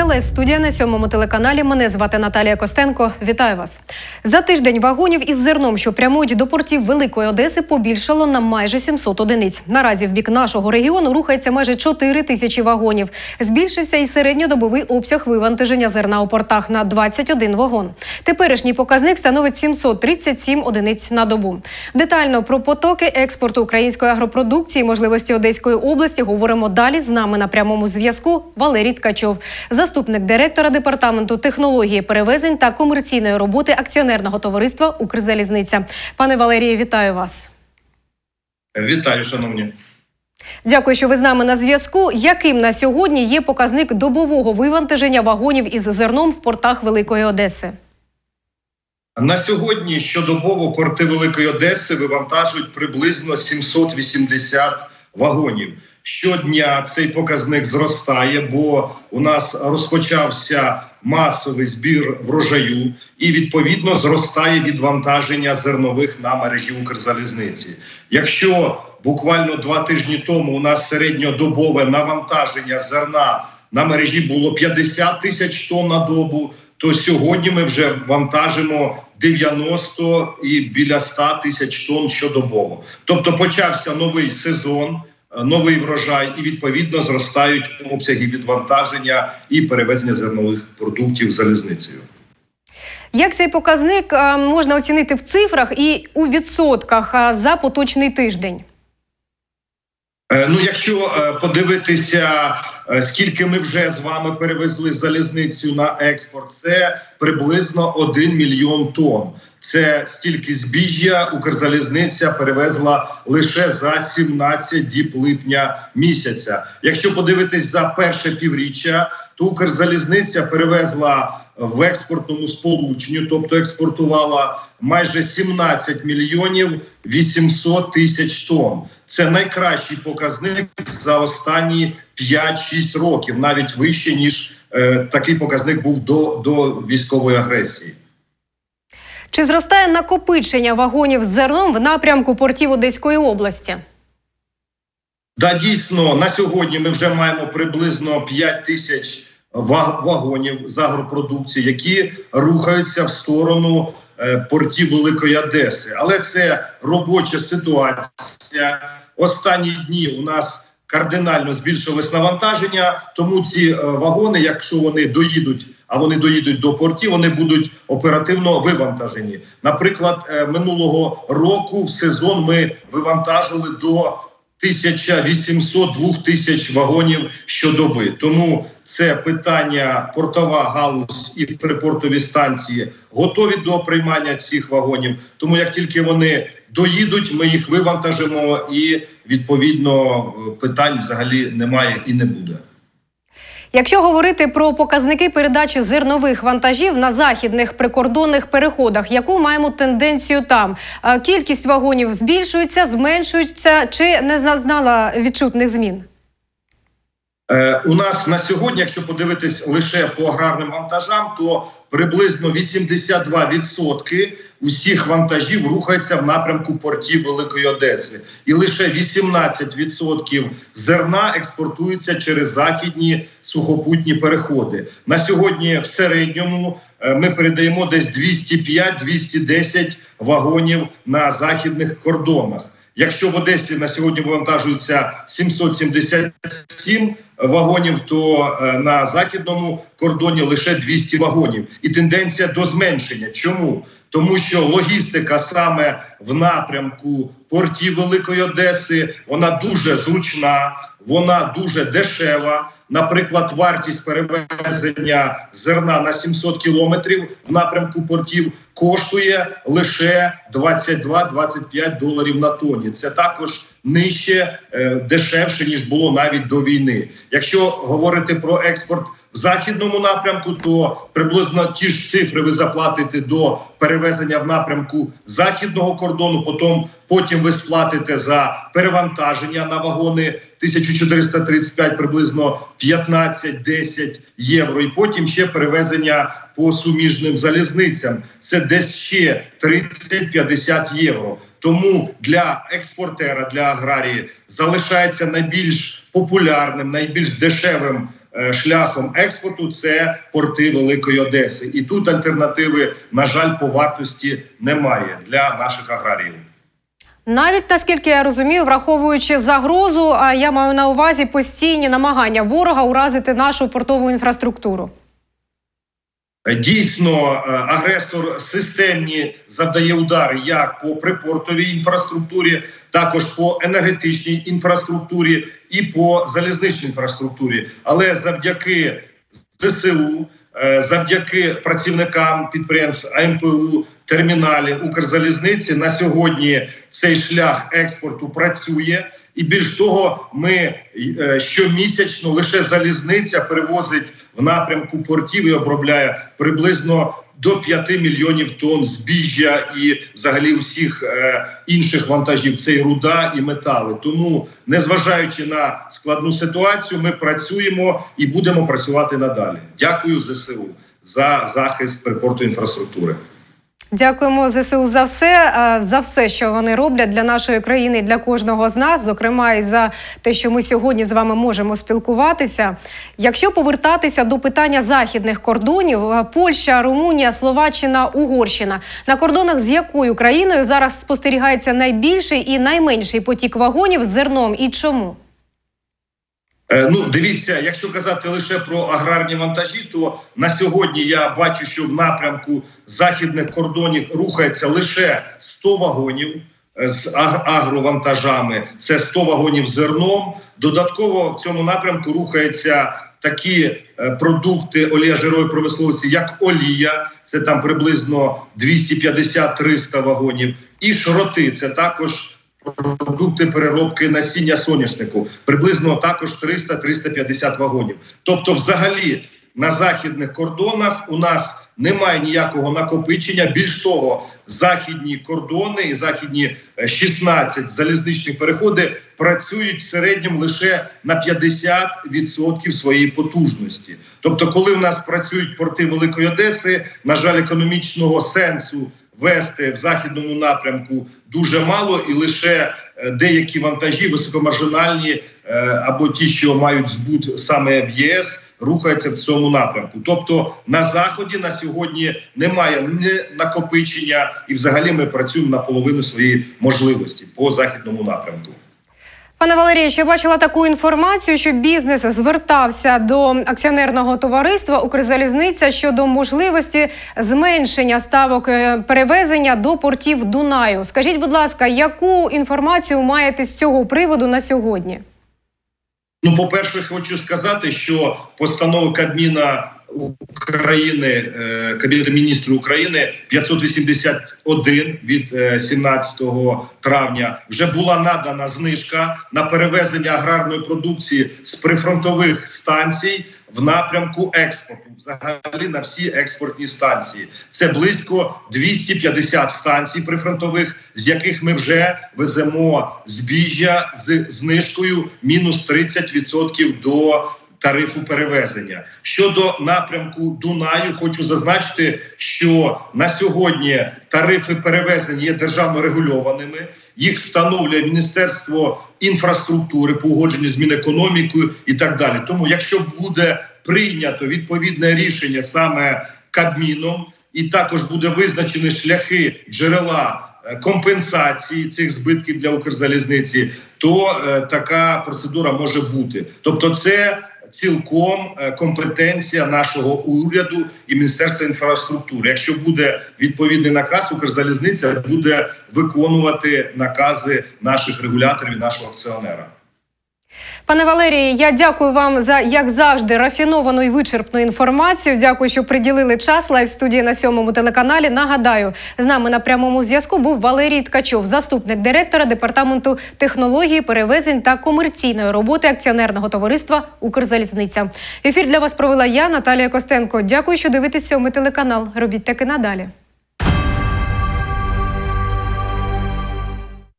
Це лайв студія на сьомому телеканалі. Мене звати Наталія Костенко. Вітаю вас. За тиждень вагонів із зерном, що прямують до портів Великої Одеси, побільшало на майже 700 одиниць. Наразі в бік нашого регіону рухається майже 4 тисячі вагонів. Збільшився і середньодобовий обсяг вивантаження зерна у портах на 21 вагон. Теперішній показник становить 737 одиниць на добу. Детально про потоки експорту української агропродукції, можливості Одеської області говоримо далі. З нами на прямому зв'язку Валерій Ткачов, заступник директора департаменту технології перевезень та комерційної роботи акціонерного товариства Укрзалізниця. Пане Валерію, вітаю вас. Вітаю, шановні. Дякую, що ви з нами на зв'язку. Яким на сьогодні є показник добового вивантаження вагонів із зерном в портах Великої Одеси? На сьогодні щодобово порти Великої Одеси вивантажують приблизно 780 вагонів. Щодня цей показник зростає, бо у нас розпочався масовий збір врожаю, і відповідно зростає відвантаження зернових на мережі Укрзалізниці. Якщо буквально два тижні тому у нас середньодобове навантаження зерна на мережі було 50 тисяч тонн на добу, то сьогодні ми вже вантажимо 90 і біля 100 тисяч тонн щодобово. Тобто почався новий сезон, е, новий врожай, і відповідно зростають обсяги відвантаження і перевезення зернових продуктів залізницею. Як цей показник е, можна оцінити в цифрах і у відсотках е, за поточний тиждень? Ну, якщо подивитися, скільки ми вже з вами перевезли залізницю на експорт, це приблизно 1 мільйон тонн. Це стільки збіжжя Укрзалізниця перевезла лише за 17 діб липня місяця. Якщо подивитись за перше півріччя, то Укрзалізниця перевезла в експортному сполученню, тобто експортувала майже 17 мільйонів 800 тисяч тонн. Це найкращий показник за останні 5-6 років, навіть вище ніж е, такий показник був до, до військової агресії. Чи зростає накопичення вагонів з зерном в напрямку портів Одеської області? Да, дійсно, на сьогодні ми вже маємо приблизно 5 тисяч ва- вагонів з агропродукції, які рухаються в сторону е, портів Великої Одеси. Але це робоча ситуація. Останні дні у нас кардинально збільшилось навантаження, тому ці е, вагони, якщо вони доїдуть, а вони доїдуть до портів, вони будуть оперативно вивантажені. Наприклад, е, минулого року в сезон ми вивантажили до 1800 тисяч вагонів щодоби. Тому це питання портова галузь і припортові станції готові до приймання цих вагонів. Тому як тільки вони доїдуть, ми їх вивантажимо, і відповідно питань взагалі немає і не буде. Якщо говорити про показники передачі зернових вантажів на західних прикордонних переходах, яку маємо тенденцію там? Е, Кількість вагонів збільшується, зменшується чи не зазнала відчутних змін? Е, у нас на сьогодні, якщо подивитись лише по аграрним вантажам, то приблизно 82% усіх вантажів рухаються в напрямку портів Великої Одеси, і лише 18% зерна експортується через західні сухопутні переходи. На сьогодні в середньому е, ми передаємо десь 205-210 вагонів на західних кордонах. Якщо в Одесі на сьогодні вивантажується 777 вагонів, то е, на західному кордоні лише 200 вагонів, і тенденція до зменшення. Чому? Тому що логістика саме в напрямку портів Великої Одеси вона дуже зручна, вона дуже дешева. Наприклад, вартість перевезення зерна на 700 кілометрів в напрямку портів коштує лише 22-25 доларів на тоні. Це також нижче, е, дешевше ніж було навіть до війни. Якщо говорити про експорт в західному напрямку, то приблизно ті ж цифри ви заплатите до перевезення в напрямку західного кордону. Потім потім ви сплатите за перевантаження на вагони 1435, приблизно 15-10 євро. І потім ще перевезення по суміжним залізницям. Це десь ще 30-50 євро. Тому для експортера, для аграрії залишається найбільш популярним, найбільш дешевим шляхом експорту це порти Великої Одеси. І тут альтернативи, на жаль, по вартості немає для наших аграріїв. Навіть наскільки я розумію, враховуючи загрозу, а я маю на увазі постійні намагання ворога уразити нашу портову інфраструктуру. Е, Дійсно, е, агресор системні завдає удари як по припортовій інфраструктурі, також по енергетичній інфраструктурі і по залізничній інфраструктурі. Але завдяки ЗСУ, е, завдяки працівникам підприємств АМПУ, терміналів Укрзалізниці на сьогодні цей шлях експорту працює. І більш того, ми е, щомісячно лише залізниця перевозить в напрямку портів і обробляє приблизно до 5 мільйонів тонн збіжжя і взагалі усіх е, інших вантажів. Це і руда і метали. Тому, незважаючи на складну ситуацію, ми працюємо і будемо працювати надалі. Дякую ЗСУ за захист припорту інфраструктури. Дякуємо ЗСУ за все, за все, що вони роблять для нашої країни і для кожного з нас, зокрема і за те, що ми сьогодні з вами можемо спілкуватися. Якщо повертатися до питання західних кордонів, Польща, Румунія, Словаччина, Угорщина на кордонах з якою країною зараз спостерігається найбільший і найменший потік вагонів з зерном і чому? Е, Ну, дивіться, якщо казати лише про аграрні вантажі, то на сьогодні я бачу, що в напрямку західних кордонів рухається лише 100 вагонів е, з агровантажами. Це 100 вагонів зерном. Додатково в цьому напрямку рухаються такі е, продукти олія-жирової промисловості, як олія, це там приблизно 250-300 вагонів, і шроти. Це також продукти переробки насіння соняшнику приблизно також 300-350 вагонів. Тобто, взагалі, на західних кордонах у нас немає ніякого накопичення. Більш того, західні кордони і західні е, 16 залізничних переходи працюють в середньому лише на 50% своєї потужності. Тобто, коли в нас працюють порти Великої Одеси, на жаль, економічного сенсу вести в західному напрямку дуже мало, і лише е, деякі вантажі високомаржинальні е, або ті, що мають збут саме в ЄС, рухаються в цьому напрямку. Тобто на заході на сьогодні немає ні накопичення, і взагалі ми працюємо на половину своєї можливості по західному напрямку. Пане Валерію, ще бачила таку інформацію, що бізнес звертався до акціонерного товариства Укрзалізниця щодо можливості зменшення ставок е, перевезення до портів Дунаю. Скажіть, будь ласка, яку інформацію маєте з цього приводу на сьогодні? Ну, по-перше, хочу сказати, що постанова Кабміна України, е, Кабінету міністрів України 581 від е, 17 травня вже була надана знижка на перевезення аграрної продукції з прифронтових станцій в напрямку експорту. Взагалі на всі експортні станції. Це близько 250 станцій прифронтових, з яких ми вже веземо збіжжя з знижкою мінус 30% до тарифу перевезення. Щодо напрямку Дунаю, хочу зазначити, що на сьогодні тарифи перевезення є державно регульованими. Їх встановлює Міністерство інфраструктури по з Мінекономікою і так далі. Тому, якщо буде прийнято відповідне рішення саме Кабміном, і також буде визначені шляхи джерела е, компенсації цих збитків для Укрзалізниці, то е, така процедура може бути. Тобто, це цілком е, компетенція нашого уряду і міністерства інфраструктури. Якщо буде відповідний наказ, Укрзалізниця буде виконувати накази наших регуляторів і нашого акціонера. Пане Валерії, я дякую вам за як завжди рафіновану і вичерпну інформацію. Дякую, що приділили час лайв студії на сьомому телеканалі. Нагадаю, з нами на прямому зв'язку був Валерій Ткачов, заступник директора департаменту технології, перевезень та комерційної роботи акціонерного товариства Укрзалізниця. Ефір для вас провела я, Наталія Костенко. Дякую, що дивитесь сьомий телеканал. Робіть таки надалі.